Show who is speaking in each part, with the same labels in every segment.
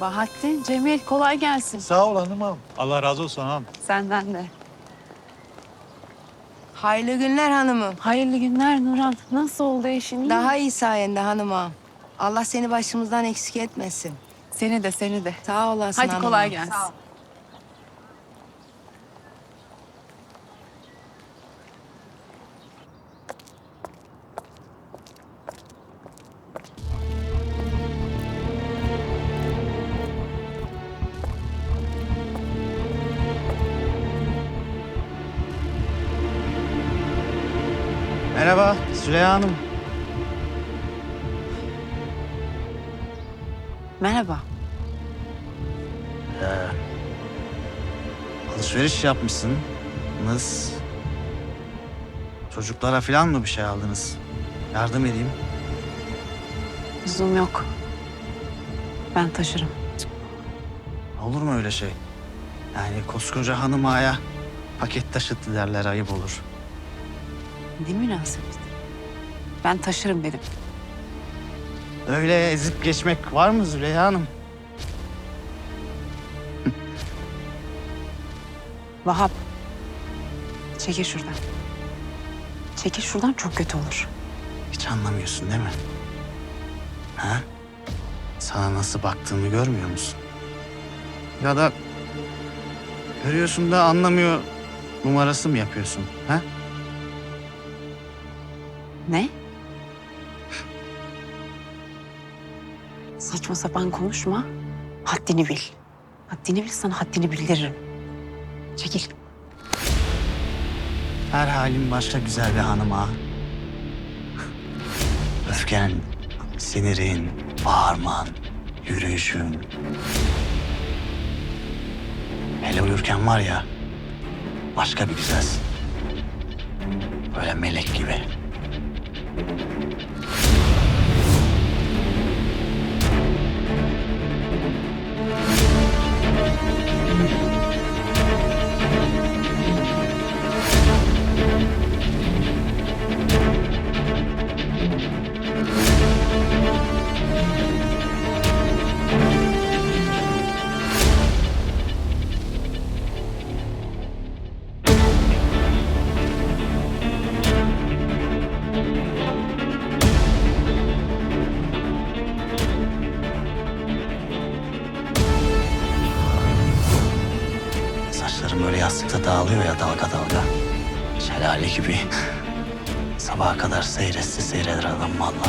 Speaker 1: Bahattin, Cemil kolay gelsin.
Speaker 2: Sağ ol hanımım.
Speaker 3: Allah razı olsun hanım.
Speaker 1: Senden de.
Speaker 4: Hayırlı günler hanımım.
Speaker 1: Hayırlı günler Nurhan. Nasıl oldu eşin?
Speaker 4: Daha iyi sayende hanımım. Allah seni başımızdan eksik etmesin.
Speaker 1: Seni de seni de.
Speaker 4: Sağ olasın
Speaker 1: Hadi
Speaker 4: hanımım.
Speaker 1: kolay gelsin.
Speaker 4: Sağ ol.
Speaker 5: Merhaba Süleyha Hanım.
Speaker 1: Merhaba.
Speaker 5: Alışveriş yapmışsınız. Çocuklara falan mı bir şey aldınız? Yardım edeyim.
Speaker 1: Lüzum yok. Ben taşırım.
Speaker 5: Olur mu öyle şey? Yani koskoca hanım ağaya paket taşıttı derler ayıp olur.
Speaker 1: Ne münasebet. Ben taşırım dedim.
Speaker 5: Öyle ezip geçmek var mı Züleyha Hanım?
Speaker 1: Vahap. Çekil şuradan. Çekil şuradan çok kötü olur.
Speaker 5: Hiç anlamıyorsun değil mi? Ha? Sana nasıl baktığımı görmüyor musun? Ya da görüyorsun da anlamıyor numarası mı yapıyorsun? Ha?
Speaker 1: Ne? Saçma sapan konuşma. Haddini bil. Haddini bil sana haddini bildiririm. Çekil.
Speaker 5: Her halin başka güzel bir hanım ha. Öfken, sinirin, bağırman, yürüyüşün. Hele uyurken var ya, başka bir güzelsin. Böyle melek gibi. はあ。Yastıkta dağılıyor ya dalga dalga. Şelale gibi. Sabaha kadar seyretse seyreder adam valla.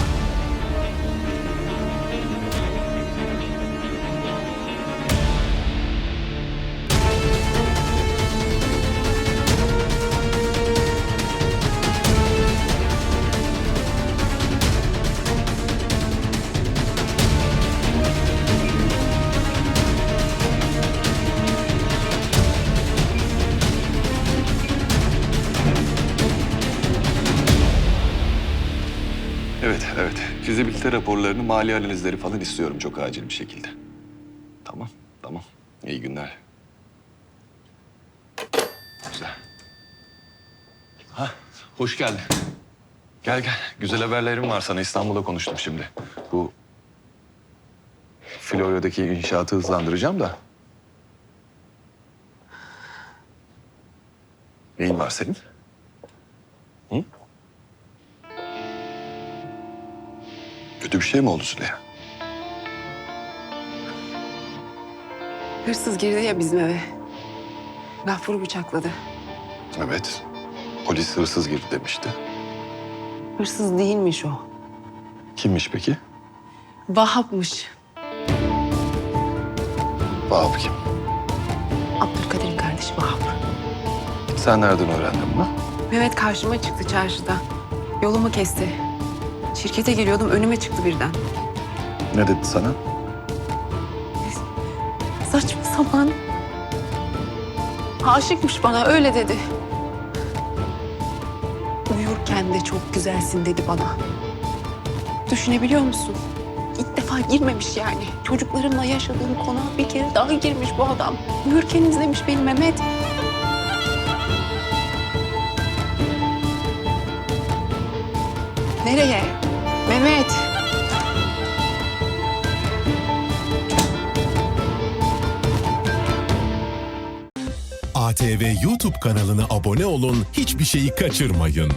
Speaker 6: Evet, evet. Fizibilite raporlarını, mali analizleri falan istiyorum çok acil bir şekilde. Tamam, tamam. İyi günler. Güzel. Ha, hoş geldin. Gel gel. Güzel haberlerim var sana. İstanbul'da konuştum şimdi. Bu Florya'daki inşaatı hızlandıracağım da. Neyin var senin? Kötü bir şey mi oldu Süleyha?
Speaker 1: Hırsız girdi ya bizim eve. Gafur'u bıçakladı.
Speaker 6: Evet. Polis hırsız girdi demişti.
Speaker 1: Hırsız değilmiş o.
Speaker 6: Kimmiş peki?
Speaker 1: Vahap'mış.
Speaker 6: Vahap kim?
Speaker 1: Abdülkadir'in kardeşi Vahap.
Speaker 6: Sen nereden öğrendin bunu?
Speaker 1: Mehmet karşıma çıktı çarşıda. Yolumu kesti. Şirkete geliyordum önüme çıktı birden.
Speaker 6: Ne dedi sana?
Speaker 1: Saçma sapan. Aşıkmış bana öyle dedi. Uyurken de çok güzelsin dedi bana. Düşünebiliyor musun? İlk defa girmemiş yani. Çocuklarımla yaşadığım konağa bir kere daha girmiş bu adam. Uyurken izlemiş beni Mehmet. Nereye? Mehmet.
Speaker 2: ATV YouTube kanalına abone olun, hiçbir şeyi kaçırmayın.